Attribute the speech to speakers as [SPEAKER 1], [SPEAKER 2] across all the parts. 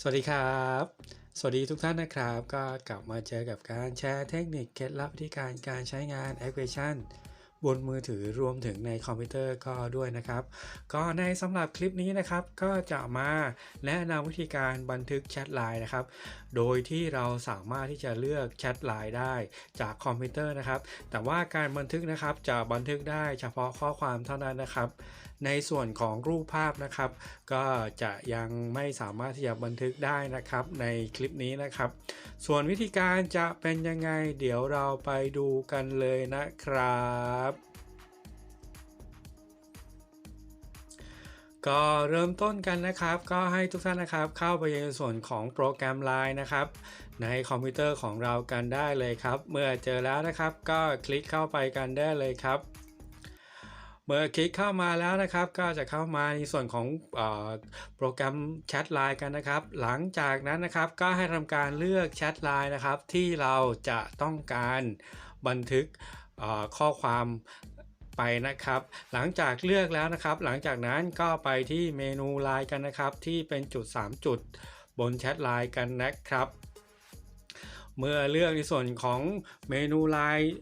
[SPEAKER 1] สวัสดีครับ สวัสดีทุกท่านนะครับ ก็กลับมาเจอกับการแชร์เทคนิคเคล็ดลับวิธีการการใช้งานแอปพลิเคชัน บนมือถือรวมถึงในคอมพิวเตอร์ก็ด้วยนะครับ ก็ในสำหรับคลิปนี้นะครับก็จะมาแนะนำวิธีการบันทึกแชทไลน์นะครับ โดยที่เราสามารถที่จะเลือกแชทไลน์ได้จากคอมพิวเตอร์นะครับ แต่ว่าการบันทึกนะครับจะบันทึกได้เฉพาะข้อความเท่านั้นนะครับ ในส่วนของรูปภาพนะครับ ก็จะยังไม่สามารถที่จะบันทึกได้นะครับในคลิปนี้นะครับ ส่วนวิธีการจะเป็นยังไงเดี๋ยวเราไปดูกันเลยนะครับ ก็เริ่มต้นกันนะครับ ก็ให้ทุกท่านนะครับ เข้าไปในส่วนของโปรแกรม Line นะครับ ในคอมพิวเตอร์ของเรากันได้เลยครับ เมื่อเจอแล้วนะครับ ก็คลิกเข้าไปกันได้เลยครับ เมื่อคลิกเข้ามาแล้วนะครับ ก็จะเข้ามาในส่วนของอโปรแกรมแชทไลน์กันนะครับ หลังจากนั้นนะครับก็ให้ทำการเลือกแชทไลน์นะครับ ที่เราจะต้องการบันทึกข้อความ ไปนะครับ หลังจากเลือกแล้วนะครับ หลังจากนั้นก็ไปที่เมนูไลน์กันนะครับ ที่เป็นจุด 3 จุดบนแชทไลน์กันนะครับเมื่อเลือกในส่วนของเมนูไลน์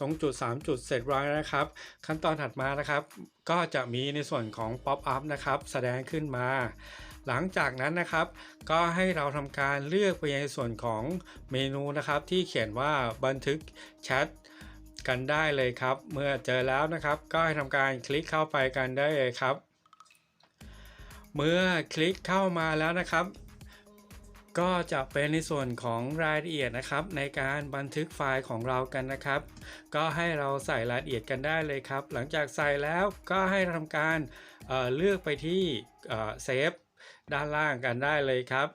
[SPEAKER 1] ตรงจุด 3 จุดเสร็จแล้วนะครับ ขั้นตอนถัดมานะครับ ก็จะมีในส่วนของ Pop up นะครับ แสดงขึ้นมา หลังจากนั้นนะครับ ก็ให้เราทำการเลือกไปในส่วนของเมนูนะครับ ที่เขียนว่าบันทึกแชท กันได้เลยครับ เมื่อเจอแล้วนะครับ ก็ให้ทำการคลิกเข้าไปกันได้เลยครับ เมื่อคลิกเข้ามาแล้วนะครับ ก็จะเป็นในส่วนของรายละเอียดนะครับ ในการบันทึกไฟล์ของเรากันนะครับ ก็ให้เราใส่รายละเอียดกันได้เลยครับ หลังจากใส่แล้วก็ให้ทำการเเลือกไปที่เซฟด้านล่างกันได้เลยครับ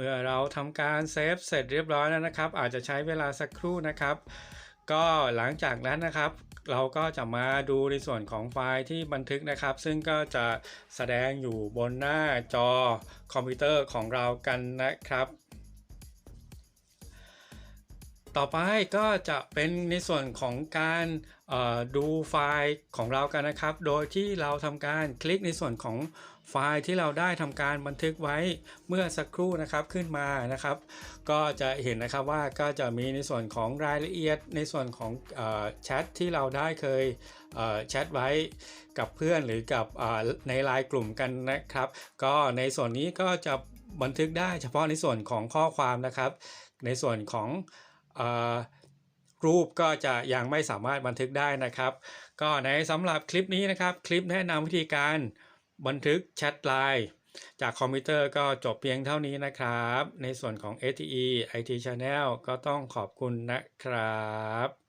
[SPEAKER 1] เมื่อเราทำการเซฟเสร็จเรียบร้อยแล้วนะครับ อาจจะใช้เวลาสักครู่นะครับ ก็หลังจากนั้นนะครับ เราก็จะมาดูในส่วนของไฟล์ที่บันทึกนะครับ ซึ่งก็จะแสดงอยู่บนหน้าจอคอมพิวเตอร์ของเรากันนะครับ ต่อไปก็จะเป็นในส่วนของการดูไฟล์ของเรากันนะครับ โดยที่เราทำการคลิกในส่วนของไฟล์ที่เราได้ทำการบันทึกไว้เมื่อสักครู่นะครับขึ้นมานะครับ ก็จะเห็นนะครับว่าก็จะมีในส่วนของรายละเอียดในส่วนของอแชทที่เราได้เคยแชทไว้กับเพื่อนหรือกับในไลน์กลุ่มกันนะครับ ก็ในส่วนนี้ก็จะบันทึกได้เฉพาะในส่วนของข้อความนะครับ ในส่วนของ รูปก็จะยังไม่สามารถบันทึกได้นะครับ ก็ในสำหรับคลิปนี้นะครับ คลิปแนะนำวิธีการบันทึกแชทไลน์จากคอมพิวเตอร์ก็จบเพียงเท่านี้นะครับ ในส่วนของ ATE IT Channel ก็ต้องขอบคุณนะครับ